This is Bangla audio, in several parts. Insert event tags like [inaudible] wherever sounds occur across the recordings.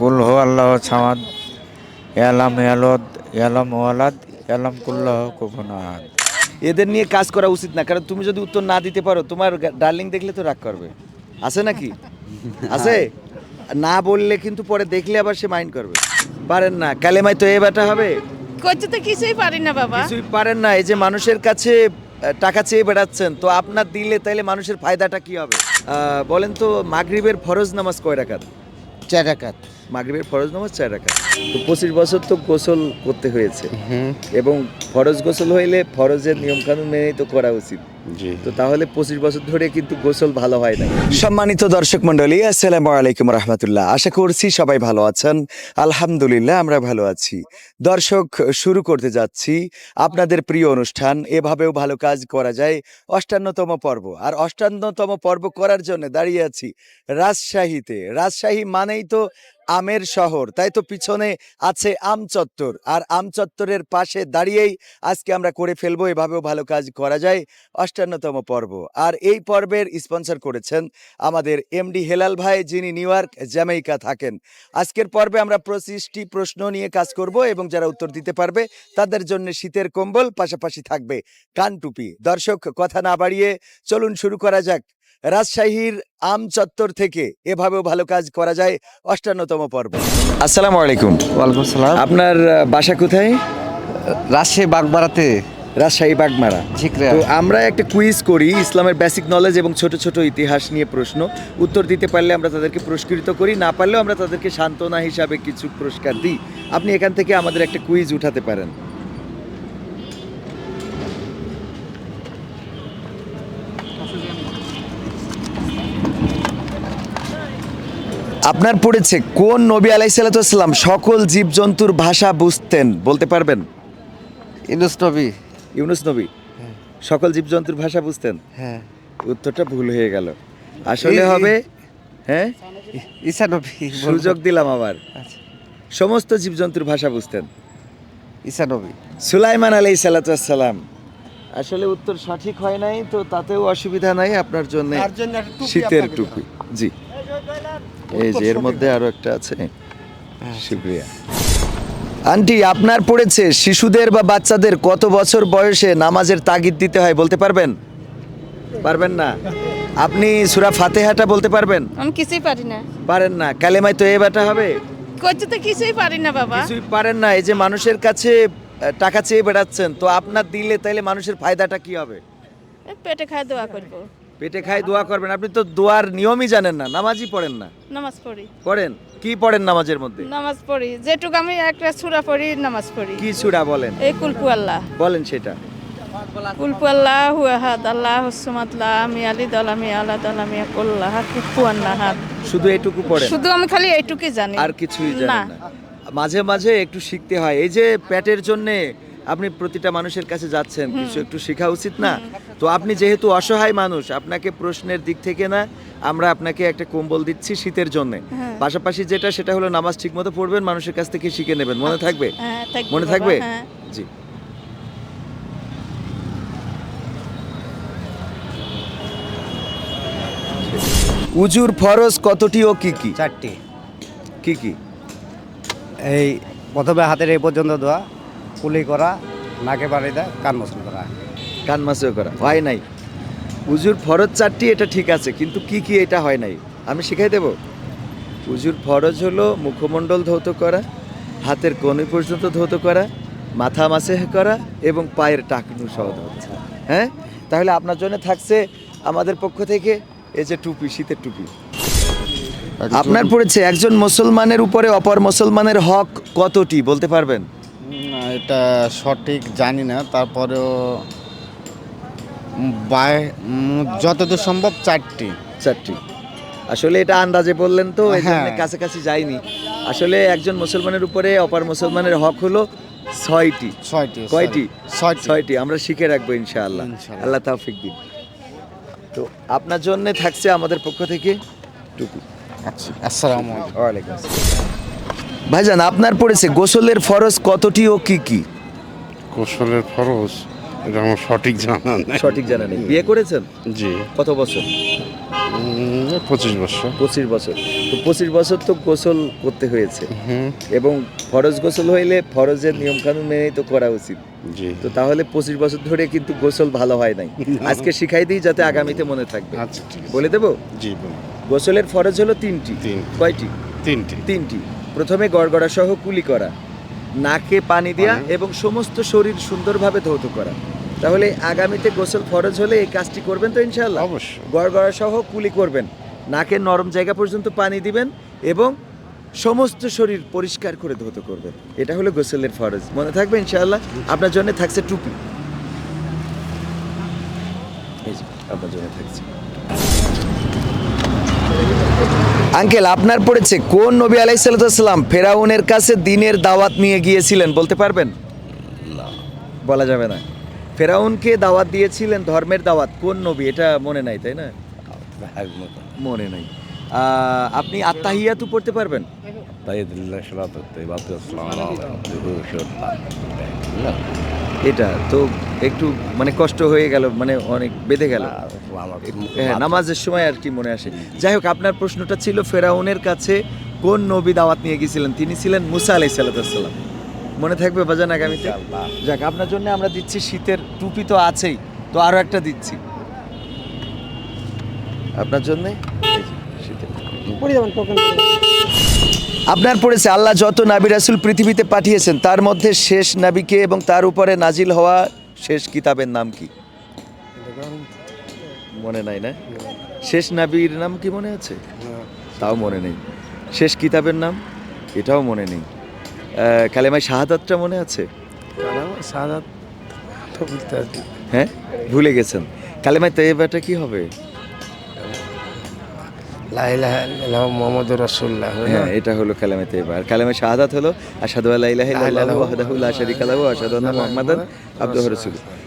কুল হো আল্লাহ ছামাদ ইয়ালাম ইয়ালদ ইয়ালাম ওয়ালাদ এলাম কুল্লাহ কুফুন আহাদ এদের নিয়ে কাজ করা উচিত না কারণ তুমি যদি উত্তর না দিতে পারো তোমার ডার্লিং দেখলে তো রাগ করবে। আছে নাকি? [laughs] আছে? না বললে কিন্তু পরে দেখলে আবার সে মাইন্ড করবে। পারেন না কালেমায় তো এ ব্যাটা হবে। করতে তো কিছুই পারি না বাবা। কিছুই পারেন না এই যে মানুষের কাছে টাকা চেয়ে বেড়াচ্ছেন তো আপনার দিলে তাইলে মানুষের ফায়দাটা কি হবে? বলেন তো মাগরিবের ফরজ নামাজ কয় রাকাত? চার রাকাত। মাগরিবের ফরজ নামাজ চার রাকাত। তো পঁচিশ বছর তো গোসল করতে হয়েছে। এবং ফরজ গোসল হইলে ফরজের নিয়মকানুন মেনেই তো করা উচিত। তো তাহলে পঁচিশ বছর ধরে কিন্তু গোসল ভালো হয় না সম্মানিত দর্শক মন্ডলী আসসালামু আলাইকুম রহমতুল্লাহ। আশা করছি সবাই ভালো আছেন। আলহামদুলিল্লাহ আমরা ভালো আছি। দর্শক শুরু করতে যাচ্ছি আপনাদের প্রিয় অনুষ্ঠান। এভাবেও ভালো কাজ করা যায়। অষ্টান্নতম পর্ব। আর অষ্টান্নতম পর্ব করার জন্য দাঁড়িয়ে আছি রাজশাহীতে। রাজশাহী মানেই তো আমের শহর। তাই তো পিছনে আছে আম চত্বর। আর আম চত্বরের পাশে দাঁড়িয়েই আজকে আমরা করে ফেলব, এভাবেও ভালো কাজ করা যায়, অষ্টান্নতম পর্ব। আর এই পর্বের স্পন্সর করেছেন আমাদের এমডি হেলাল ভাই, যিনি নিউ ইয়র্ক, জ্যামাইকা থাকেন। আজকের পর্বে আমরা পঁচিশটি প্রশ্ন নিয়ে কাজ করব এবং যারা উত্তর দিতে পারবে, তাদের জন্য শীতের কম্বল, পাশাপাশি থাকবে কান টুপি। দর্শক, কথা না বাড়িয়ে চলুন শুরু করা যাক। রাজশাহীর আম চত্বর থেকে এভাবেও ভালো কাজ করা যায় অষ্টান্নতম পর্ব। আসসালামু আলাইকুম। ওয়ালাইকুম সালাম আপনার বাসা কোথায়? রাজশাহী বাগমারাতে। রাজশাহী বাগমারা। তো আমরা একটা কুইজ করি ইসলামের বেসিক নলেজ এবং ছোট ছোট ইতিহাস নিয়ে প্রশ্ন। উত্তর দিতে পারলে আমরা তাদেরকে পুরস্কৃত করি না পারলেও আমরা তাদেরকে সান্ত্বনা হিসাবে কিছু পুরস্কার দিই। আপনি এখান থেকে আমাদের একটা কুইজ উঠাতে পারেন। আপনার পড়েছে কোন নবী আলাইসাল্লাম সকল জীবজন্তুর ভাষা বুঝতেন বলতে পারবেন? ইনুস নবী। ইউনুস নবী? সকল জীবজন্তুর ভাষা বুঝতেন? হ্যাঁ। উত্তরটা ভুল হয়ে গেল। আসলে হবে হ্যাঁ? ই- ঈসা নবী সুযোগ দিলাম আবার। আচ্ছা। সমস্ত জীবজন্তুর ভাষা বুঝতেন। ঈসা নবী। সুলাইমান আলাই সালাতাম আসলে উত্তর সঠিক হয় নাই তো তাতেও অসুবিধা নাই আপনার জন্য শীতের টুপি জি। এই যে এর মধ্যে আরও একটা আছে শুক্রিয়া আন্টি আপনার পড়েছে শিশুদের বা বাচ্চাদের কত বছর বয়সে নামাজের তাগিদ দিতে হয় বলতে পারবেন? পারবেন না। আপনি সুরা ফাতেহাটা বলতে পারবেন? আমি কিছুই পারি না। পারেন না। কালেমায় তো এ ব্যাটা হবে। করতে তো কিছুই পারি না বাবা। কিছুই পারেন না। এই যে মানুষের কাছে টাকা চেয়ে বেড়াচ্ছেন তো আপনার দিলে তাইলে মানুষের ফায়দাটা কি হবে? পেটে খায় দোয়া করব। পেটে খাই দোয়া করবেন। আপনি তো দোয়ার নিয়মই জানেন না নামাজই পড়েন না। নামাজ পড়ি। পড়েন? কি পড়েন নামাজের মধ্যে? নামাজ পড়ি। যেটুকু আমি একটা সুরা পড়ি নামাজ পড়ি। কি সুরা বলেন? এই কুলপু আল্লাহ। বলেন সেটা। কুলপু আল্লাহ হুয়াহাদ আল্লাহ হুসুমাতলা আমি আলি দলামি আল্লাহ দলামি কুল্লাহ কুফু আল্লাহ শুধু এটুকু পড়েন? শুধু আমি খালি এইটুকুই জানি। আর কিছুই না। জানেন না। মাঝে মাঝে একটু শিখতে হয়। এই যে পেটের জন্যে আপনি প্রতিটা মানুষের কাছে যাচ্ছেন কিছু একটু শেখা উচিত না? তো আপনি যেহেতু অসহায় মানুষ আপনাকে প্রশ্নের দিক থেকে না আমরা আপনাকে একটা কম্বল দিচ্ছি শীতের জন্য। হ্যাঁ। পাশাপাশি যেটা সেটা হলো নামাজ ঠিকমতো পড়বেন মানুষের কাছ থেকে শিখে নেবেন। মনে থাকবে? হ্যাঁ মনে থাকবে? হ্যাঁ। জি। উজুর ফরজ কতটি ও কি কি? চারটি। কি কি? এই প্রথমে হাতের এই পর্যন্ত দেওয়া কুলি করা নাকে বাড়ি দেয় কান মসল করা। কান মাসেও করা হয় নাই। উজুর ফরজ চারটি এটা ঠিক আছে কিন্তু কি কি এটা হয় নাই? আমি শিখাই দেব? উজুর ফরজ হলো মুখমণ্ডল ধৌত করা হাতের কনুই পর্যন্ত ধৌত করা মাথা মাসেহ করা এবং পায়ের টাকনু সহ ধৌত হ্যাঁ? তাহলে আপনার জন্য থাকছে আমাদের পক্ষ থেকে এই যে টুপি শীতের টুপি। আপনার পড়েছে একজন মুসলমানের উপরে অপর মুসলমানের হক কতটি বলতে পারবেন? এটা সঠিক জানি না। তারপরেও বাই- যতদূর সম্ভব চারটি। চারটি। আসলে এটা আন্দাজে বললেন তো হ্যাঁ। কাছাকাছি যায়নি আসলে একজন মুসলমানের উপরে অপার মুসলমানের হক হলো ছয়টি। ছয়টি কয়টি? ছয়টি। আমরা শিখে রাখব ইনশাআল্লাহ। আল্লাহ তাওফিক দিন। তো আপনার জন্য থাকছে আমাদের পক্ষ থেকে টুপি আচ্ছা আসসালামু আলাইকুম। ওয়ালাইকুম আসসালাম। ভাইজান আপনার পড়েছে গোসলের ফরজ কতটি ও কি কি? গোসলের ফরজ এটা আমার সঠিক জানা নেই। সঠিক জানা নেই। বিয়ে করেছেন? জি। কত বছর? উম, পঁচিশ বছর। পঁচিশ বছর। তো পঁচিশ বছর তো গোসল করতে হয়েছে। হুম এবং ফরজ গোসল হইলে ফরজের নিয়ম কানুন মেনেই তো করা উচিত। জি। তো তাহলে পঁচিশ বছর ধরে কিন্তু গোসল ভালো হয় নাই। আজকে শিখাই দিই যাতে আগামীতে মনে থাকবে। আচ্ছা ঠিক আছে। বলে দেবো? জি বলুন। গোসলের ফরজ হলো তিনটি। তিন। কয়টি? তিনটি। তিনটি। প্রথমে গড়গড়া সহ কুলি করা নাকে পানি দেওয়া এবং সমস্ত শরীর সুন্দরভাবে ধৌত করা। তাহলে আগামীতে গোসল ফরজ হলে এই কাজটি করবেন তো ইনশাল্লাহ অবশ্যই। গড়গড়া সহ কুলি করবেন নাকের নরম জায়গা পর্যন্ত পানি দিবেন এবং সমস্ত শরীর পরিষ্কার করে ধৌত করবেন। এটা হলো গোসলের ফরজ। মনে থাকবে ইনশাআল্লাহ? আপনার জন্য থাকছে টুপি। আপনার জন্য থাকছে। আঙ্কেল আপনার পড়েছে কোন নবী আলাইসাল্লাম ফেরাউনের কাছে দিনের দাওয়াত নিয়ে গিয়েছিলেন? বলতে পারবেন? বলা যাবে না। ফেরাউনকে দাওয়াত দিয়েছিলেন ধর্মের দাওয়াত কোন নবী? এটা মনে নাই তাই না? মনে নাই। আপনি আপনি আত্মাহিয়াতু পড়তে পারবেন? এটা তো একটু মানে কষ্ট হয়ে গেল মানে অনেক বেঁধে গেল। হ্যাঁ নামাজের সময় আর কি মনে আসে। যাই হোক আপনার প্রশ্নটা ছিল ফেরাউনের কাছে কোন নবী দাওয়াত নিয়ে গিয়েছিলেন? তিনি ছিলেন মুসা আলাই সাল্লাম মনে থাকবে বাজান আগামীতে? যাক আপনার জন্য আমরা দিচ্ছি শীতের টুপি তো আছেই তো আরও একটা দিচ্ছি। আপনার জন্য? আপনার পড়েছে আল্লাহ যত নাবি রাসুল পৃথিবীতে পাঠিয়েছেন তার মধ্যে শেষ নাবিকে এবং তার উপরে নাজিল হওয়া শেষ কিতাবের নাম কি? মনে নাই না? শেষ নাবির নাম কি মনে আছে? তাও মনে নেই। শেষ কিতাবের নাম? এটাও মনে নেই। কালেমায় শাহাদাতটা মনে আছে? হ্যাঁ? ভুলে গেছেন। কালেমায় তৈবাটা কি হবে? মোহাম্মদ রসুল্লাহ হ্যাঁ। এটা হলো কালামে তৈবা আর কালামে শাহাদাত হলো শারীকা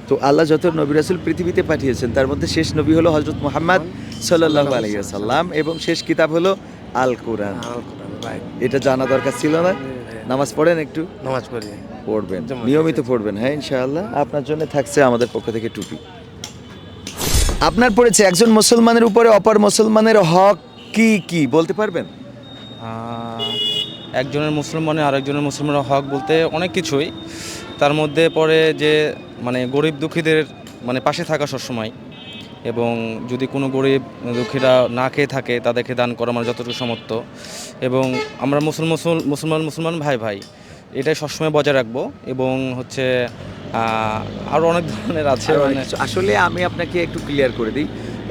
তো আল্লাহ যত নবী রাসূল পৃথিবীতে পাঠিয়েছেন তার মধ্যে শেষ নবী হলো হজরত মুহাম্মদ সাল্লাল্লাহু আলাইহি ওয়াসাল্লাম এবং শেষ কিতাব হলো আল কোরআন এটা জানা দরকার ছিল না? নামাজ পড়েন একটু? নামাজ পড়ি। পড়বেন। নিয়মিত পড়বেন হ্যাঁ ইনশাআল্লাহ। আপনার জন্য থাকছে আমাদের পক্ষ থেকে টুপি। আপনার পড়েছে একজন মুসলমানের উপরে অপর মুসলমানের হক কি কি বলতে পারবেন? একজনের মুসলমানের আরেকজনের মুসলমানের হক বলতে অনেক কিছুই। তার মধ্যে পড়ে যে মানে গরিব দুঃখীদের মানে পাশে থাকা সবসময়। এবং যদি কোনো গরিব দুঃখীরা না খেয়ে থাকে তাদেরকে দান করা আমার যতটুকু সমর্থ এবং আমরা মুসলমান মুসলমান মুসলমান ভাই ভাই এটাই সবসময় বজায় রাখব। এবং হচ্ছে আরও অনেক ধরনের আছে মানে। আসলে আমি আপনাকে একটু ক্লিয়ার করে দিই।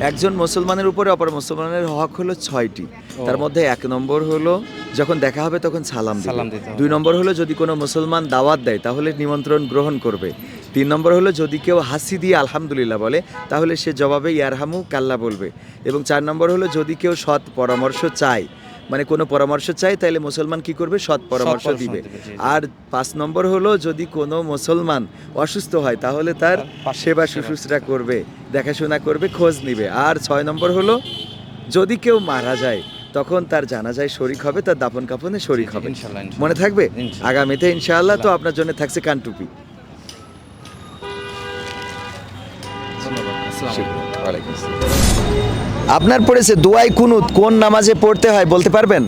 একজন মুসলমানের উপরে অপর মুসলমানের হক হলো ছয়টি। তার মধ্যে এক নম্বর হলো যখন দেখা হবে তখন সালাম দিবে। সালাম দুই নম্বর হলো যদি কোনো মুসলমান দাওয়াত দেয় তাহলে নিমন্ত্রণ গ্রহণ করবে। তিন নম্বর হলো যদি কেউ হাসি দিয়ে আলহামদুলিল্লাহ বলে তাহলে সে জবাবে ইয়ারহামু কাল্লা বলবে। এবং চার নম্বর হলো যদি কেউ সৎ পরামর্শ চায় মানে কোনো পরামর্শ চায় তাহলে মুসলমান কি করবে? সৎ পরামর্শ দিবে। আর পাঁচ নম্বর হলো যদি কোনো মুসলমান অসুস্থ হয় তাহলে তার সেবা শুশ্রূষা করবে। দেখাশোনা করবে খোঁজ নিবে। আর ছয় নম্বর হলো যদি কেউ মারা যায় তখন তার জানাজায় শরিক হবে তার দাপন কাপনে শরিক হবে। মনে থাকবে? আগামীতে ইনশাআল্লাহ তো আপনার জন্য থাকছে কানটুপি আপনার পড়েছে দোয়াই কুনুত কোন নামাজে পড়তে হয় বলতে পারবেন?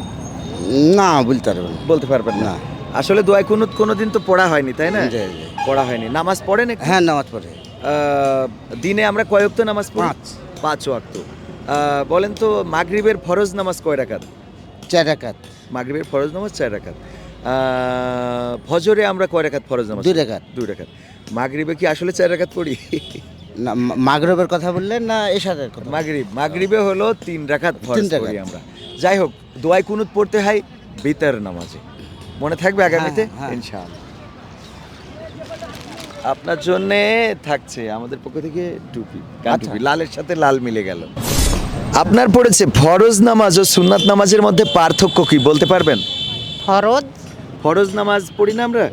না বলতে পারবেন বলতে পারবেন না। আসলে দোয়াই কুনুত কোনোদিন তো পড়া হয়নি তাই না। পড়া হয়নি। নামাজ পড়েন? হ্যাঁ নামাজ পড়ে। দিনে আমরা কয়েকত নামাজ পড়ি? পাঁচ। পাঁচ ওয়াক্ত। বলেন তো মাগরিবের ফরজ নামাজ কয় রাকাত? চার রাকাত। মাগরিবের ফরজ নামাজ চার রাকাত। ফজরে আমরা কয় রাকাত ফরজ নামাজ দুই? রাকাত। দুই রাকাত। মাগরিবে কি আসলে চার রাকাত পড়ি? না মাগরবের কথা বললেন না এশারের কথা? মাগরিব মাগরিবে হলো তিন রাকাত ফরজ তিন রাকাত। আমরা। যাই হোক দোয়াই কুনুত পড়তে হয় বিতার নামাজে। মনে থাকবে আগামীতে? হ্যাঁ, হ্যাঁ। ইনশাআল্লাহ। আপনার জন্য থাকছে আমাদের পক্ষ থেকে টুপি আচ্ছা। টুপি লালের সাথে লাল মিলে গেল। আপনার পড়েছে ফরজ নামাজ ও সুন্নাত নামাজের মধ্যে পার্থক্য কি বলতে পারবেন? ফরজ। ফরজ নামাজ পড়ি না আমরা?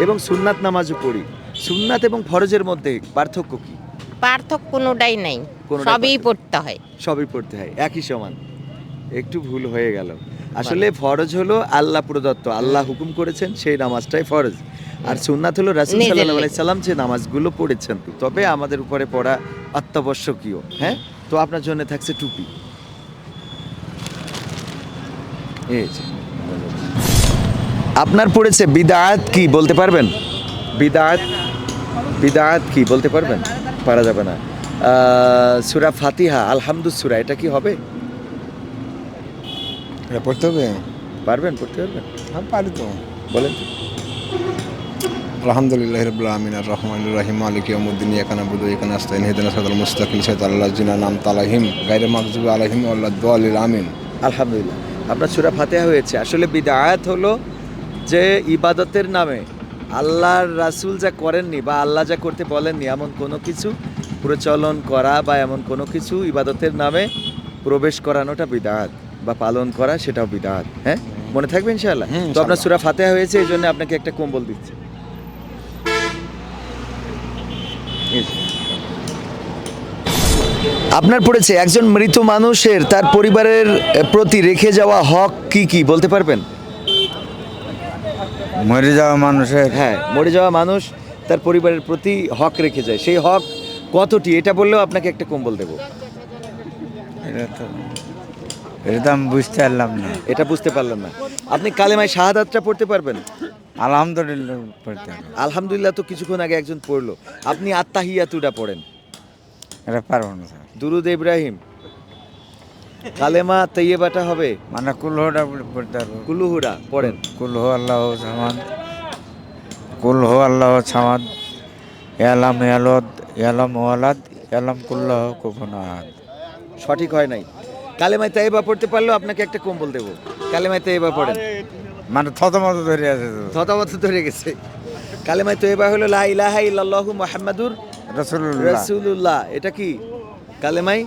এবং সুন্নাত নামাজও পড়ি। সুন্নাত এবং ফরজের মধ্যে পার্থক্য কি? পার্থক্য কোনোটাই নেই। কোনোটাই সবই পার্থক্য- পড়তে হয়। সবই পড়তে হয় একই সমান। একটু ভুল হয়ে গেল। আসলে ফরজ হলো আল্লাহ প্রদত্ত আল্লাহ হুকুম করেছেন সেই নামাজটাই ফরজ। আর সুন্নাত হলো রাসুল নিজের সাল্লাহ লেখা। সাল্লাম যে নামাজগুলো পড়েছেন। তবে আমাদের উপরে পড়া অত্যাবশ্যকীয় হ্যাঁ? তো আপনার জন্য থাকছে টুপি। এই যে। আপনার পড়েছে বিদাত কি বলতে পারবেন? বিদাত বিদাত কি বলতে পারবেন? পারা যাবে না। সুরা ফাতিহা আলহামদুল সুরা এটা কি হবে? এটা পড়তে হবে? পারবেন? পড়তে পারবেন? আমি পারি তো। বলেন। আলহামদুলিল্লাহ রবিল আমিন আর রহমান রাহিম মালিক ইয়ামুদ্দিন ইয়াকানা বুদু ইয়াকানা আস্তাইন হেদানা সাদাল মুস্তাকিম সাইদ আল্লাহ জিনা নাম তালাহিম গাইরে মাকজুব আলাহিম আল্লাহ দোয়ালিল আমিন। আলহামদুলিল্লাহ। আপনার সুরা ফাতেহা হয়েছে। আসলে বিদায়াত হলো যে ইবাদতের নামে আল্লাহর রাসূল যা করেননি বা আল্লাহ যা করতে বলেননি এমন কোনো কিছু প্রচলন করা বা এমন কোনো কিছু ইবাদতের নামে প্রবেশ করানোটা বিদাত বা পালন করা সেটাও বিদাত হ্যাঁ? মনে থাকবে ইনশাআল্লাহ? হুম, তো আপনার সুরা ফাতেহা হয়েছে এই জন্য আপনাকে একটা কম্বল দিচ্ছে। আপনার পড়েছে একজন মৃত মানুষের তার পরিবারের প্রতি রেখে যাওয়া হক কি কি বলতে পারবেন? মরে যাওয়া মানুষের হ্যাঁ মরে যাওয়া মানুষ তার পরিবারের প্রতি হক রেখে যায়। সেই হক কতটি? এটা বললেও আপনাকে একটা কম্বল দেবো। এটা তো এটা তো আমি বুঝতে পারলাম না। এটা বুঝতে পারলেন না। আপনি কালেমায় শাহাদাতটা পড়তে পারবেন? আলহামদুলিল্লাহ পড়তে। আলহামদুলিল্লাহ তো কিছুক্ষণ আগে একজন পড়ল। আপনি আত্মাহিয়াতুটা পড়েন। এটা পারব না স্যার। দুরুদ ইব্রাহিম কালেমা তৈয়বাটা হবে? মানে কুলহটা পড়তে পারব কুলুহুরা পড়েন। কুলহ আল্লাহ সামাদ কুলহ আল্লাহ সামাদ এলাম এলদ এলাম ওয়ালাদ এলাম কুল্লাহ কুফুনাদ সঠিক হয় নাই। কালেমায় তাইবা পড়তে পারলেও আপনাকে একটা কম্বল দেবো। কালেমায় তাইবা পড়েন। মানে থতমত ধরে আছে থতমত ধরে গেছে। কালেমায় তৈবা হলো লা ইলাহা ইল্লাল্লাহু মুহাম্মাদুর রসুল্লাহ রাসূলুল্লাহ। এটা কি? কালেমাই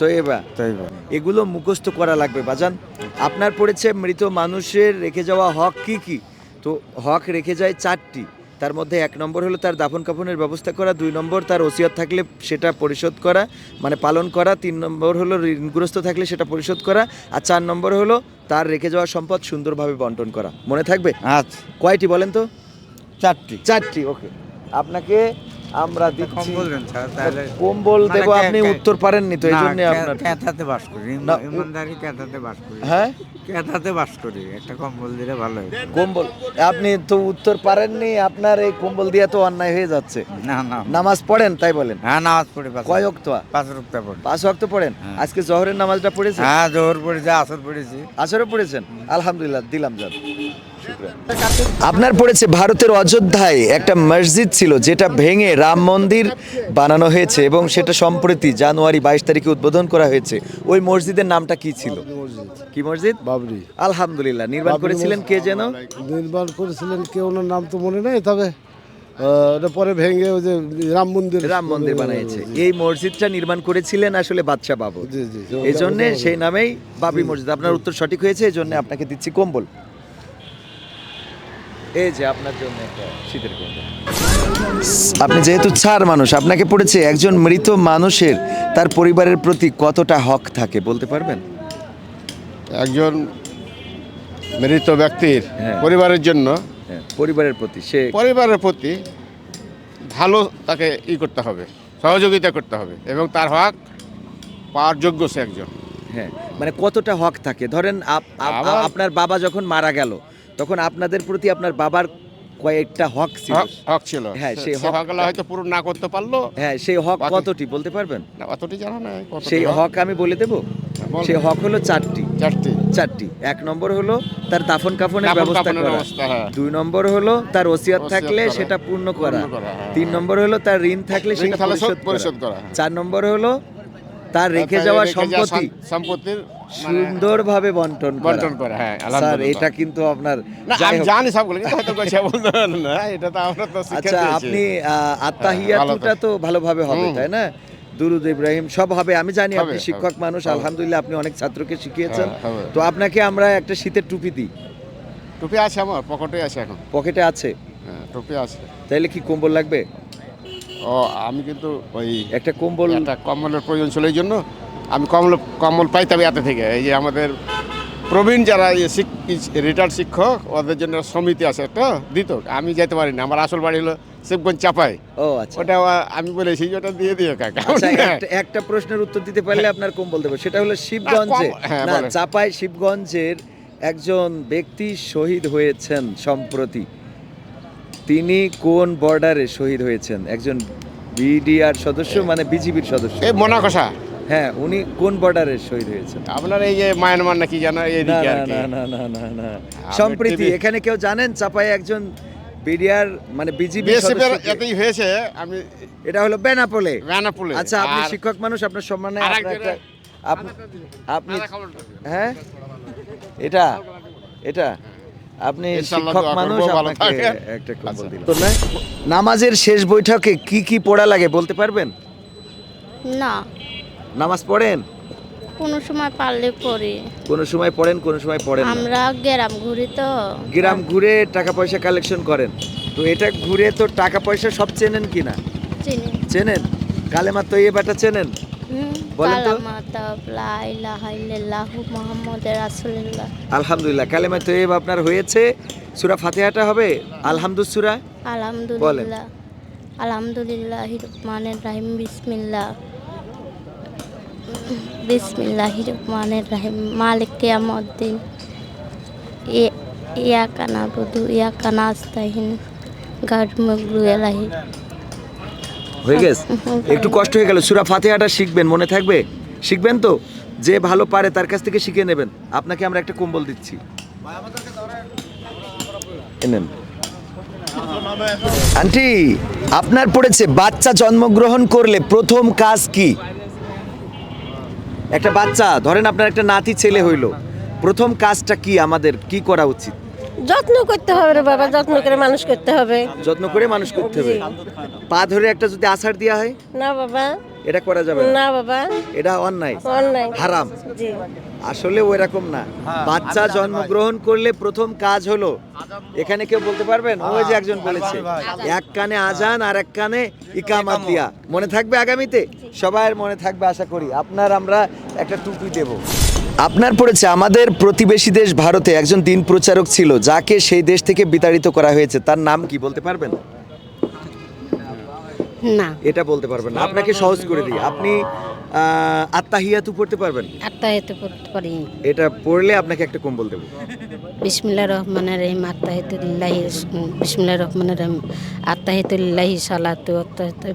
তৈবা তৈবা এগুলো মুখস্থ করা লাগবে। বাজান আপনার পড়েছে মৃত মানুষের রেখে যাওয়া হক কি কি? তো হক রেখে যায় চারটি। তার মধ্যে এক নম্বর হলো তার দাফন কাফনের ব্যবস্থা করা দুই নম্বর তার ওসিয়ত থাকলে সেটা পরিশোধ করা মানে পালন করা তিন নম্বর হলো ঋণগ্রস্ত থাকলে সেটা পরিশোধ করা আর চার নম্বর হলো তার রেখে যাওয়া সম্পদ সুন্দরভাবে বন্টন করা। মনে থাকবে? আচ্ছা। কয়টি বলেন তো? চারটি। চারটি ওকে। আপনাকে আমরা দিচ্ছি। বলবেন স্যার তাহলে কম্বল মানে আপনি কে- উত্তর পারেননি তো এই জন্য আপনার ক্যাথাতে বাস করি ইমানদারি ক্যাথাতে বাস করি। হ্যাঁ? ক্যাথাতে বাস করি একটা কম্বল দিলে ভালো হয়। কম্বল আপনি তো উত্তর পারেননি আপনার এই কম্বল দিয়ে তো অন্যায় হয়ে যাচ্ছে। না না। নামাজ পড়েন তাই বলেন? হ্যাঁ নামাজ পড়ি পাঁচ কয় অক্ত পাঁচ রক্তা পড়ি। পাঁচ অক্ত পড়েন? হ্যাঁ। আজকে জহরের নামাজটা পড়েছেন? হ্যাঁ জোহর পড়েছি আসর পড়েছি। আসরও পড়েছেন? আলহামদুলিল্লাহ দিলাম যান। আপনার পড়েছে ভারতের অযোধ্যায় একটা মসজিদ ছিল যেটা ভেঙে রাম মন্দির বানানো হয়েছে এবং সেটা সম্প্রতি জানুয়ারি বাইশ তারিখে উদ্বোধন করা হয়েছে। ওই মসজিদের নামটা কি ছিল? কি মসজিদ? বাবরি। আলহামদুলিল্লাহ। নির্মাণ করেছিলেন কে যেন? নির্মাণ করেছিলেন কে ওনার নাম তো মনে নেই তবে ওটা পরে ভেঙে ওই যে রাম মন্দির। রাম মন্দির বানিয়েছে। এই মসজিদটা নির্মাণ করেছিলেন আসলে বাদশাহ বাবু। এই জন্য সেই নামেই বাবরি মসজিদ। আপনার উত্তর সঠিক হয়েছে এই জন্য আপনাকে দিচ্ছি কম্বল। এই যে আপনার জন্য একটা শীতের আপনি যেহেতু ছাড় মানুষ আপনাকে পড়েছে একজন মৃত মানুষের তার পরিবারের প্রতি কতটা হক থাকে বলতে পারবেন? একজন মৃত ব্যক্তির হ্যাঁ। পরিবারের জন্য হ্যাঁ, পরিবারের প্রতি সে পরিবারের প্রতি ভালো তাকে ই করতে হবে সহযোগিতা করতে হবে এবং তার হক পাওয়ার যোগ্য সে একজন। হ্যাঁ মানে কতটা হক থাকে? ধরেন আপ- আপ- আমার- আপনার বাবা যখন মারা গেল তখন আপনাদের প্রতি আপনার বাবার কয়েকটা হক ছিল। হক ছিল। হ্যাঁ, সেই হকগুলো হয়তো পূরণ না করতে পারল। হ্যাঁ সেই হক কতটি বলতে পারবেন? না অতটি জানা নাই সেই হক। আমি বলে দেব? সেই হক হলো চারটি। চারটি। চারটি। এক নম্বর হলো তার দাফন কাফনের ব্যবস্থা করা। হ্যাঁ। দুই নম্বর হলো তার ওসিয়ত থাকলে সেটা পূর্ণ করা। হ্যাঁ। তিন নম্বর হলো তার ঋণ থাকলে সেটা পরিশোধ করা। হ্যাঁ। চার নম্বর হলো তার রেখে যাওয়া সম্পত্তি। সম্পত্তির সুন্দরভাবে বন্টন বন্টন করা, হ্যাঁ, স্যার এটা কিন্তু আপনার আমি জানি সবগুলো কিন্তু হয়তো কথা বলতে না এটা তো আমরা তো আচ্ছা আপনি আহ, তো ভালোভাবে হবে তাই না? দুরুদ ইব্রাহিম সব হবে। আমি জানি আপনি শিক্ষক মানুষ আলহামদুলিল্লাহ আপনি অনেক ছাত্রকে শিখিয়েছেন। হ্যাঁ, তো আপনাকে আমরা একটা শীতের টুপি দিই। টুপি আছে আমার পকেটে আছে এখন। পকেটে আছে? হ্যাঁ, টুপি আছে। তাইলে কি কম্বল লাগবে? ও আমি কিন্তু ওই একটা কম্বল একটা কম্বলের প্রয়োজন ছিল এই জন্য। আমি কম্বল কম্বল পাইতাম এত থেকে। এই যে আমাদের প্রবীণ যারা রিটায়ার্ড শিক্ষক ওদের জন্য সমিতি আছে তো দিত। আমি যেতে পারি না আমার আসল বাড়ি হলো শিবগঞ্জ চাপাই। ও আচ্ছা। ওটা আমি বলেছি ওটা দিয়ে দিও কাকা। আচ্ছা [laughs] একটা- একটা প্রশ্নের উত্তর দিতে পারলে আপনার কম বলতে পারব সেটা হলো শিবগঞ্জে। হ্যাঁ, না চাপাই শিবগঞ্জের একজন ব্যক্তি শহীদ হয়েছেন সম্প্রতি। তিনি কোন বর্ডারে শহীদ হয়েছেন? একজন বিডিআর সদস্য মানে বিজিবির সদস্য? এই মোনাকষা হ্যাঁ উনি কোন বর্ডারে শহীদ হয়েছেন? আপনার এই যে মায়ানমার নাকি জানো না না আর কি। না না না না না। সম্প্রীতি এখানে কেউ জানেন চাপাই একজন বিডিআর মানে বিজিবি এর হয়েছে আমি এটা হলো বেনাপোলে। বেনাপুলে। আচ্ছা আপনি শিক্ষক মানুষ আপনার সম্মানে আপনি হ্যাঁ? এটা এটা। আপনি শিক্ষক মানুষ আপনাকে একটা কম্বল দিলাম। তো নামাজের শেষ বৈঠকে কি কি পড়া লাগে বলতে পারবেন? না। নামাজ পড়েন? কোনো সময় পারলে পড়ি। কোন সময় পড়েন কোন সময় পড়েন না। আমরা গ্রাম ঘুরি তো। গ্রাম ঘুরে টাকা পয়সা কালেকশন করেন। তো এটা ঘুরে তো টাকা পয়সা সব চেনেন কি না? চিনি। চেনেন? কালেমা তো। এই বাটা চেনেন বলেন তো। মোহাম্মদ রাসুলিল্লাহ। আলহামদুলিল্লাহ কালেমা তো আপনার হয়েছে। সুরা ফাতিহাটা হবে? আলহামদুসুরা আলহামদুলিল্লাহ। আলহামদুলিল্লাহ রহমানের রাহিম বিসমিল্লাহ। বিসমিল্লাহ রহমানের রাহিম। মালিক কিয়ামদ্দিন ইয়া কানা বধু ইয়া কানা আস্তাহিন গাড় মগলু এলাহি হয়ে গেছে একটু কষ্ট হয়ে গেল। সুরা ফাতিহাটা শিখবেন মনে থাকবে? শিখবেন তো? যে ভালো পারে তার কাছ থেকে শিখে নেবেন। আপনাকে আমরা একটা কম্বল দিচ্ছি। এনেন আন্টি আপনার পড়েছে বাচ্চা জন্মগ্রহণ করলে প্রথম কাজ কি? একটা বাচ্চা, ধরেন আপনার একটা নাতি ছেলে হইল। প্রথম কাজটা কি আমাদের? কি করা উচিত? যত্ন করতে হবে রে বাবা যত্ন করে মানুষ করতে হবে। যত্ন করে মানুষ করতে হবে। পা ধরে একটা যদি আছাড় দেওয়া হয় না বাবা। এটা করা যাবে না। না বাবা। এটা অন্যায়। অন্যায়। হারাম। জি। আসলে ওই রকম না। বাচ্চা জন্মগ্রহণ করলে প্রথম কাজ হলো এখানে কেউ বলতে পারবেন? ওই যে একজন বলেছে এক কানে আজান আর এক কানে ইকামাত। দিয়া। মনে থাকবে আগামীতে? সবার মনে থাকবে আশা করি। আপনার আমরা একটা টুপি দেব। আপনার পড়েছে, আমাদের প্রতিবেশী দেশ ভারতে একজন দিন প্রচারক ছিল, যাকে সেই দেশ থেকে বিতাড়িত করা হয়েছে। তার নাম কি বলতে পারবেন? না। এটা বলতে পারবেন না। আপনাকে সহজ করে দিই। আপনি আত্মাহিয়াতু পড়তে পারবেন? আত্মাহিত করতে পারি। এটা পড়লে আপনাকে একটা কম্বল দেবো। বিসমিল্লা রহমানের রহিম আত্মাহিতুল্লাহি বিসমিল্লা রহমানের রহিম আত্মাহিতুল্লাহি সালাতু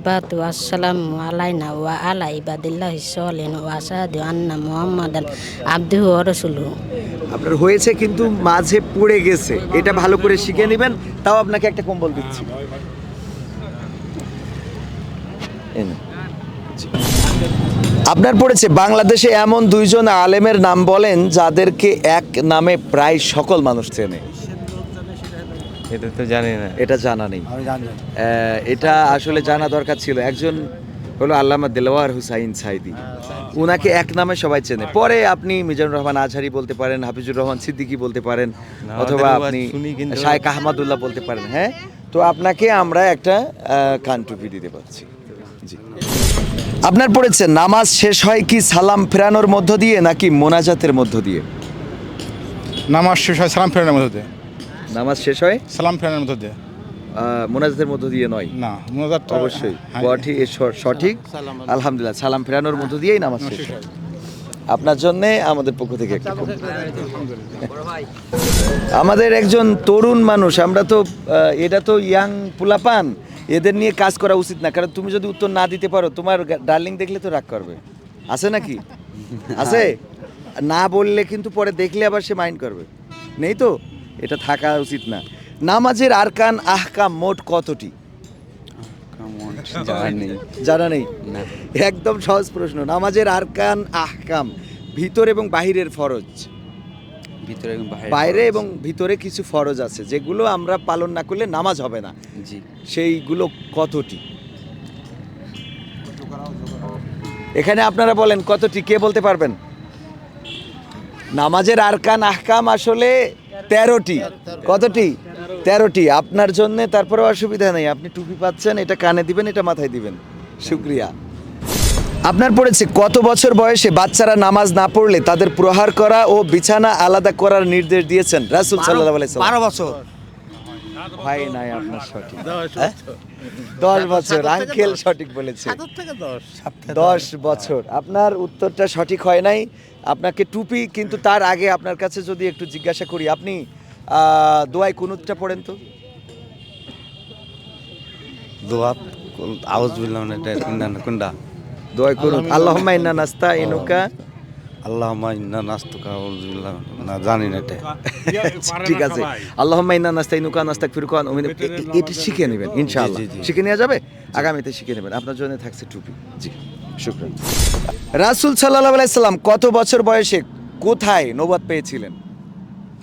বাতু আসসালামু আলাইনা ওয়া আলা ইবাদিল্লাহি সলিন ওয়া আশহাদু আন্না মুহাম্মাদান আবদুহু ওয়া রাসূলুহু। আপনার হয়েছে কিন্তু মাঝে পড়ে গেছে। এটা ভালো করে শিখে নেবেন তাও আপনাকে একটা কম্বল দিচ্ছি এই নিন। জি। আপনার পড়েছে বাংলাদেশে এমন দুইজন আলেমের নাম বলেন যাদেরকে এক নামে প্রায় সকল মানুষ চেনে। এটা তো জানি না। এটা জানা নেই। এটা আসলে জানা দরকার ছিল। একজন হলো আল্লামা দেলোয়ার হুসাইন সাইদি। উনাকে এক নামে সবাই চেনে। পরে আপনি মিজানুর রহমান আজহারি বলতে পারেন হাফিজুর রহমান সিদ্দিকী বলতে পারেন অথবা আপনি শুনি আহমদুল্লাহ বলতে পারেন হ্যাঁ? তো আপনাকে আমরা একটা আহ, কান টুপি দিতে পারছি। আপনার পড়েছে নামাজ শেষ হয় কি সালাম ফেরানোর মধ্য দিয়ে নাকি মোনাজাতের মধ্য দিয়ে? নামাজ শেষ হয় সালাম ফেরানোর মধ্য দিয়ে। নামাজ শেষ হয়? সালাম ফেরানোর মধ্যে দিয়ে। মোনাজাতের মধ্য দিয়ে নয়? না মোনাজাতটা অবশ্যই। হ্যাঁ, বটি- এ সঠিক? আলহামদুলিল্লাহ সালাম ফেরানোর মধ্য দিয়েই নামাজ শেষ হয়। আপনার জন্য আমাদের পক্ষ থেকে একটা কম্বল। আমাদের একজন তরুণ মানুষ আমরা তো এটা তো ইয়াং পুলাপান। এদের নিয়ে কাজ করা উচিত না কারণ তুমি যদি উত্তর না দিতে পারো তোমার ডার্লিং দেখলে তো রাগ করবে। আছে নাকি? [laughs] আছে? না বললে কিন্তু পরে দেখলে আবার সে মাইন্ড করবে। নেই তো? এটা থাকা উচিত না। নামাজের আরকান আহকাম মোট কতটি? জানা নেই। একদম সহজ প্রশ্ন। নামাজের আরকান আহকাম ভিতর এবং বাহিরের ফরজ। ভিতরে এবং বাইরে এবং ভিতরে কিছু ফরজ আছে যেগুলো আমরা পালন না করলে নামাজ হবে না। জি। সেইগুলো কতটি? এখানে আপনারা বলেন কতটি? কে বলতে পারবেন? নামাজের আরকান আহকাম আসলে তেরোটি। কতটি? তেরোটি। আপনার জন্য তারপরে অসুবিধা নেই। আপনি টুপি পাচ্ছেন এটা কানে দিবেন এটা মাথায় দিবেন। শুক্রিয়া। আপনার পড়েছে কত বছর বয়সে বাচ্চারা নামাজ না পড়লে তাদের প্রহার করা ও বিছানা আলাদা করার নির্দেশ দিয়েছেন রাসুল সাল্লাহ বারো বছর। হয় নাই আপনার সঠিক। হ্যাঁ? দশ বছর আঙ্কেল সঠিক বলেছে। দশ। বছর। আপনার উত্তরটা সঠিক হয় নাই। আপনাকে টুপি কিন্তু তার আগে আপনার কাছে যদি একটু জিজ্ঞাসা করি আপনি আহ, দোয়াই কুনুতটা পড়েন তো? দোয়াত আউজ বিল্লাহ কুন্ডা দোয়াই কুনুত আল্লাহুম্মা ইন্না নাস্তা ইনুকা আল্লাহ ইন্না নাস্তুকা না জানি না এটা। [laughs] ঠিক আছে। আল্লাহুম্মা ইন্না নাস্তা ইনুকা নাস্তাক ফিরুকা এটা শিখে নেবেন ইনশাআল্লাহ। শিখে নেওয়া যাবে? আগামীতে শিখে নেবেন। আপনার জন্য থাকছে টুপি। জি শুক্রান [laughs] রাসূল সাল্লাল্লাহু আলাইহি সাল্লাম কত বছর বয়সে কোথায় নবুয়ত পেয়েছিলেন?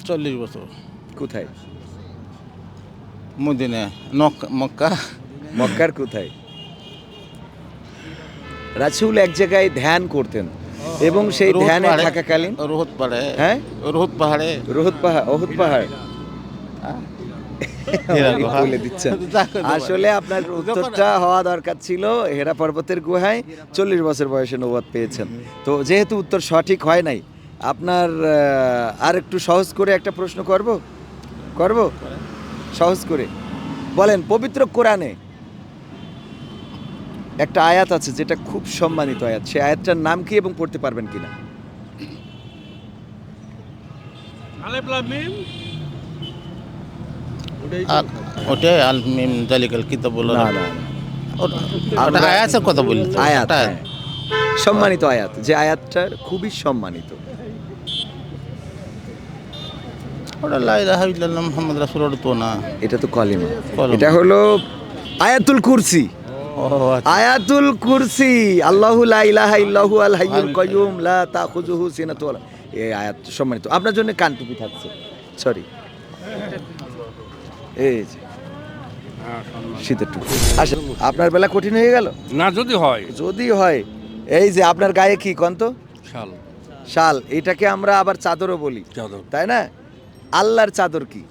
চল্লিশ বছর। কোথায়? Medina Mecca. মক্কার কোথায়? রাসূল এক জায়গায় ধ্যান করতেন এবং সেই ধ্যানে পাহাড়ে। থাকাকালীন রোহত পাহাড়ে। হ্যাঁ? রোহত পাহাড়ে। রোহত পাহাড় অহুত পাহাড়। হীরা অনেক গুহা। বলে দিচ্ছেন। [laughs] আসলে আপনার উত্তরটা হওয়া দরকার ছিল হেরা পর্বতের গুহায় চল্লিশ বছর বয়সে নবাদ পেয়েছেন। তো যেহেতু উত্তর সঠিক হয় নাই আপনার আর একটু সহজ করে একটা প্রশ্ন করব? করব? সহজ করে। বলেন পবিত্র কোরআনে একটা আয়াত আছে যেটা খুব সম্মানিত আয়াত। সেই আয়াতটার নাম কি এবং পড়তে পারবেন কিনা? ওটাই আল মিম জালিকাল কিতাব বলল না না না। ওটা আয়াতের কথা বলি আয়াত হ্যাঁ। সম্মানিত আয়াত যে আয়াতটা খুবই সম্মানিত। ওটা লা ইলাহা ইল্লাল্লাহ মুহাম্মদ রাসূল তো না। এটা তো কলিমা। এটা হলো আয়াতুল কুরসি। আয়াতুল কুরসি আল্লাহু লা ইলাহা ইল্লাহু আল হাইয়ুল কাইয়ুম লা তাখুযুহু সিনাতু ওয়ালা এই আয়াত সম্মানিত আপনার জন্য কান টুপি থাকছে সরি। এই যে শীতের টুপি। আসেন আপনার বেলা কঠিন হয়ে গেল? না যদি হয়। যদি হয় এই যে আপনার গায়ে কি কন্ত? শাল। শাল এটাকে আমরা আবার চাদরও বলি। চাদর। তাই না? আল্লাহর চাদর কি?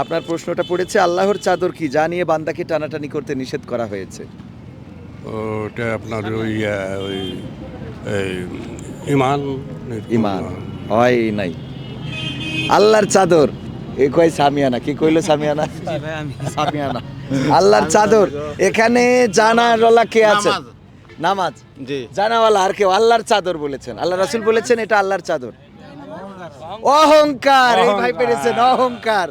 আপনার প্রশ্নটা পড়েছে আল্লাহর চাদর কি? যা নিয়ে বান্দাকে টানাটানি করতে নিষেধ করা হয়েছে। ওটা আপনার ওই ওই ইমান? ইমান। হয় নাই। আল্লাহর চাদর। এ কয় সামিয়ানা? কি কইলো সামিয়ানা? সামিয়ানা। আল্লাহর চাদর। এখানে জানারওয়ালা কে আছে? নামাজ। জি। জানাওয়ালা আর কেউ? আল্লাহর চাদর বলেছেন। আল্লাহ রাসূল বলেছেন এটা আল্লাহর চাদর। অহংকার এই ভাই পেরেছেন অহংকার।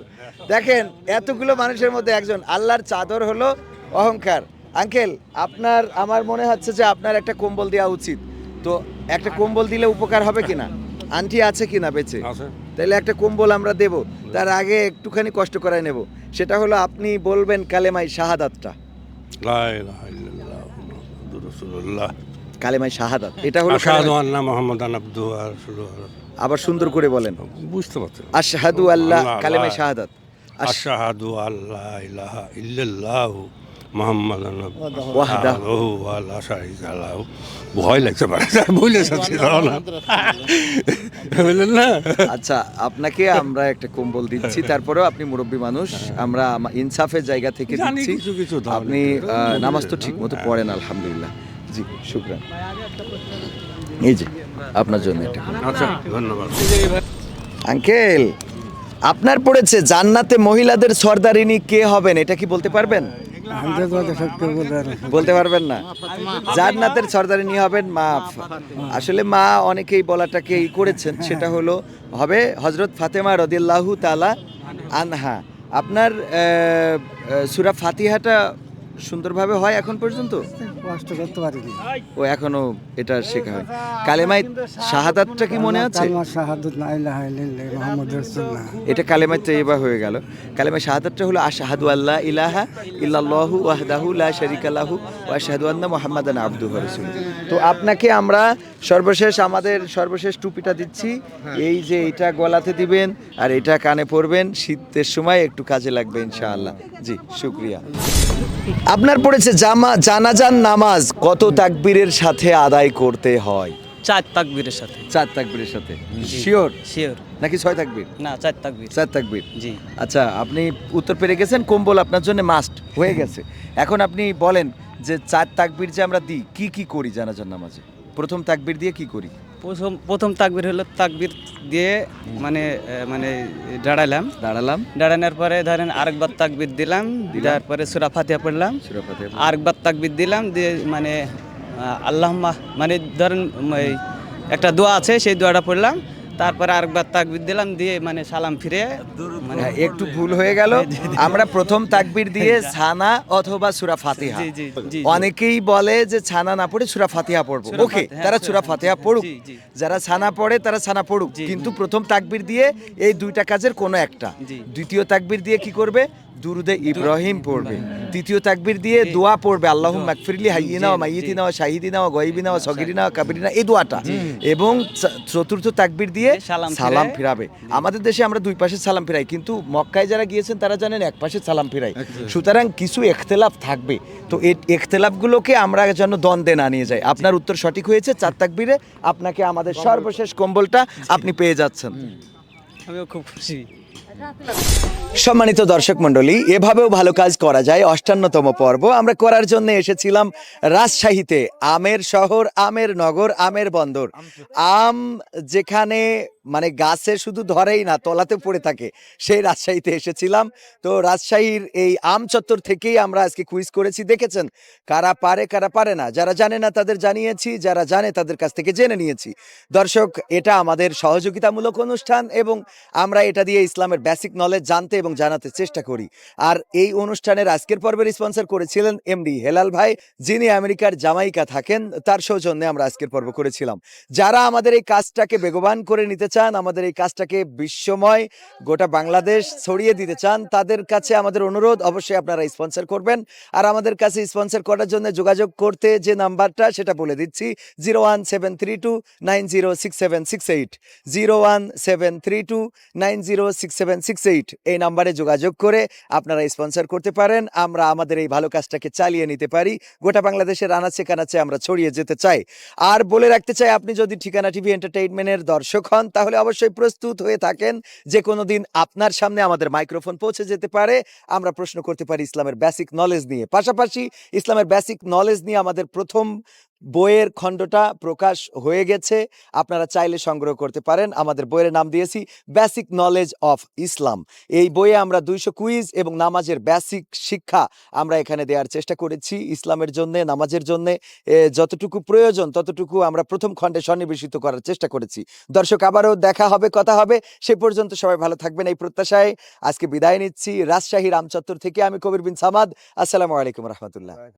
দেখেন এতগুলো মানুষের মধ্যে একজন। আল্লাহর চাদর হলো অহংকার। আঙ্কেল আপনার আমার মনে হচ্ছে যে আপনার একটা কম্বল দেওয়া উচিত। তো একটা কম্বল দিলে উপকার হবে কিনা? আন্টি আছে কিনা বেঁচে? তাহলে একটা কম্বল আমরা দেব। তার আগে একটুখানি কষ্ট করায় নেব। সেটা হলো আপনি বলবেন কালেমাই শাহাদাতটা। কালেমাই শাহাদাত। এটা হলো আবার সুন্দর করে বলেন। বুঝতে পারছেন আশহাদু আল্লাহ আল্লাহ, কালেমাই। শাহাদাত। আশহাদু আল্লা ইলাহা ইল্লাল্লাহ ভয় লাগছে ভুলে যাচ্ছি না। বুঝলেন না? আচ্ছা আপনাকে আমরা একটা কম্বল দিচ্ছি তারপরেও আপনি মুরব্বী মানুষ আমরা ইনসাফের জায়গা থেকে দিচ্ছি। কিছু কিছু আপনি নামাজ তো ঠিক মতো পড়েন আলহামদুলিল্লাহ। জি শুক্রান। এই যে আপনার জন্য একটা আচ্ছা ধন্যবাদ। আঙ্কেল! আপনার পড়েছে জান্নাতে মহিলাদের সর্দারিনী কে হবেন, এটা কি বলতে পারবেন? বলতে পারবেন না। জান্নাতের সর্দারিনী হবেন মা আসলে মা অনেকেই বলাটাকে ই করেছেন, সেটা হলো হবে হজরত ফাতেমা রদিল্লাহু তালা আনহা। আপনার সুরা ফাতিহাটা সুন্দরভাবে হয় এখন পর্যন্ত? কষ্ট করতে পারিনি। ও এখনও এটা শেখা হয়। কালেমাই শাহাদাতটা কি মনে আছে? এটা কালেমাই তৈবা হয়ে গেল। কালেমাই শাহাদাতটা হলো আশহাদু আল্লাহ ইলাহা ইল্লাল্লাহু ওয়াহদাহু লা শারিকা লাহু ওয়া আশহাদু আন্না মুহাম্মাদান আবদুহু ওয়া রাসূলুহু। তো আপনাকে আমরা সর্বশেষ আমাদের সর্বশেষ টুপিটা দিচ্ছি। এই যে এটা গলাতে দিবেন আর এটা কানে পরবেন। শীতের সময় একটু কাজে লাগবে ইনশাআল্লাহ। জি শুক্রিয়া। আপনার পড়েছে জামা জানাজান নামাজ। কত তাকবীরের সাথে আদায় করতে হয়? চার তাকবীরের সাথে। চার তাকবীরের সাথে। শিওর শিওর নাকি ছয় তাকবীর? না চার তাকবীর। চার তাকবীর? জি। আচ্ছা আপনি উত্তর পেরে গেছেন কম্বল আপনার জন্য মাস্ট হয়ে গেছে। এখন আপনি বলেন যে চার তাকবির যে আমরা দিই কি কি করি জানাজার নামাজে? প্রথম তাকবির দিয়ে কি করি? প্রথম প্রথম তাকবির হলো তাকবির দিয়ে মানে মানে দাঁড়ালাম। দাঁড়ালাম। দাঁড়ানোর পরে ধরেন আরেকবার তাকবির দিলাম তারপরে সুরা ফাতিয়া পড়লাম। সুরা আরেকবার তাকবির দিলাম দিয়ে মানে আল্লাহ মানে ধরেন একটা দোয়া আছে সেই দোয়াটা পড়লাম। তারপরে আরেকবার তাকবির দিলাম দিয়ে মানে সালাম ফিরে মানে একটু ভুল হয়ে গেল। [laughs] আমরা প্রথম তাকবির দিয়ে [laughs] ছানা অথবা সুরা ফাতিহা। অনেকেই বলে যে ছানা না পড়ে সুরা ফাতিহা পড়ব। ওকে তারা সুরা ফাতিহা পড়ুক। যারা ছানা পড়ে তারা ছানা পড়ুক। কিন্তু প্রথম তাকবির দিয়ে এই দুইটা কাজের কোনো একটা। দ্বিতীয় তাকবির দিয়ে কি করবে? দুরুদে ইব্রাহিম পড়বে। তৃতীয় তাকবির দিয়ে দোয়া পড়বে আল্লাহ মাকফিরলি হাইয়িনা ও মাইয়িতিনা ও শাহিদিনা ও গয়বিনা ও সগিরিনা কাবিরিনা এই দোয়াটা। এবং চতুর্থ তাকবির দিয়ে সালাম সালাম ফিরাবে। আমাদের দেশে আমরা দুই পাশে সালাম ফিরাই কিন্তু মক্কায় যারা গিয়েছেন তারা জানেন এক পাশে সালাম ফিরাই। সুতরাং কিছু এখতেলাফ থাকবে। তো এই এখতেলাফগুলোকে আমরা যেন দ্বন্দ্বে না নিয়ে যাই। আপনার উত্তর সঠিক হয়েছে চার তাকবিরে আপনাকে আমাদের সর্বশেষ কম্বলটা আপনি পেয়ে যাচ্ছেন। আমিও খুব খুশি। সম্মানিত দর্শক মন্ডলী এভাবেও ভালো কাজ করা যায়। অষ্টান্নতম পর্ব। আমরা করার জন্য এসেছিলাম রাজশাহীতে। আমের শহর, আমের নগর, আমের বন্দর। আম যেখানে মানে গাছে শুধু ধরেই না, তলাতে পড়ে থাকে। সেই রাজশাহীতে এসেছিলাম। তো রাজশাহীর এই আম চত্বর থেকেই আমরা আজকে কুইজ করেছি। দেখেছেন? কারা পারে কারা পারে না। যারা জানে না, তাদের জানিয়েছি। যারা জানে, তাদের কাছ থেকে জেনে নিয়েছি। দর্শক, এটা আমাদের সহযোগিতামূলক অনুষ্ঠান এবং আমরা এটা দিয়ে ইসলামের বেসিক নলেজ জানতে এবং জানাতে চেষ্টা করি। আর এই অনুষ্ঠানের আজকের পর্বের স্পন্সর করেছিলেন এমডি হেলাল ভাই। যিনি আমেরিকার জামাইকা থাকেন, তার সৌজন্যে আমরা আজকের পর্ব করেছিলাম। যারা আমাদের এই কাজটাকে বেগবান করে নিতে চান, আমাদের এই কাজটাকে বিশ্বময় গোটা বাংলাদেশ ছড়িয়ে দিতে চান, তাদের কাছে আমাদের অনুরোধ, অবশ্যই আপনারা স্পন্সর করবেন। আর আমাদের কাছে স্পন্সর করার জন্য যোগাযোগ করতে যে নাম্বারটা, সেটা বলে দিচ্ছি zero one seven three two nine zero six seven six eight zero one seven three two nine zero six seven six eight এই নাম্বারে যোগাযোগ করে আপনারা স্পন্সর করতে পারেন, আমরা আমাদের এই ভালো কাজটাকে চালিয়ে নিতে পারি, গোটা বাংলাদেশের আনাচে কানাচে আমরা ছড়িয়ে যেতে চাই। আর বলে রাখতে চাই, আপনি যদি ঠিকানা টিভি এন্টারটেইনমেন্টের দর্শক হন তাহলে অবশ্যই প্রস্তুত হয়ে থাকেন। যে কোনো দিন আপনার সামনে আমাদের মাইক্রোফোন পৌঁছে যেতে পারে। আমরা প্রশ্ন করতে পারি ইসলামের বেসিক নলেজ নিয়ে। পাশাপাশি ইসলামের বেসিক নলেজ নিয়ে আমাদের প্রথম বইয়ের খণ্ডটা প্রকাশ হয়ে গেছে। আপনারা চাইলে সংগ্রহ করতে পারেন। আমাদের বইয়ের নাম দিয়েছি বেসিক নলেজ অফ ইসলাম এই বইয়ে আমরা দুইশো কুইজ এবং নামাজের বেসিক শিক্ষা আমরা এখানে দেওয়ার চেষ্টা করেছি ইসলামের জন্য, নামাজের জন্য। যতটুকু প্রয়োজন, ততটুকু আমরা প্রথম খণ্ডে সন্নিবেশিত করার চেষ্টা করেছি। দর্শক, আবারও দেখা হবে, কথা হবে। সে পর্যন্ত সবাই ভালো থাকবেন এই প্রত্যাশায়। আজকে বিদায় নিচ্ছি রাজশাহী রামচত্বর থেকে আমি কবির বিন সামাদ। আসসালামু আলাইকুম রহমতুল্লাহ।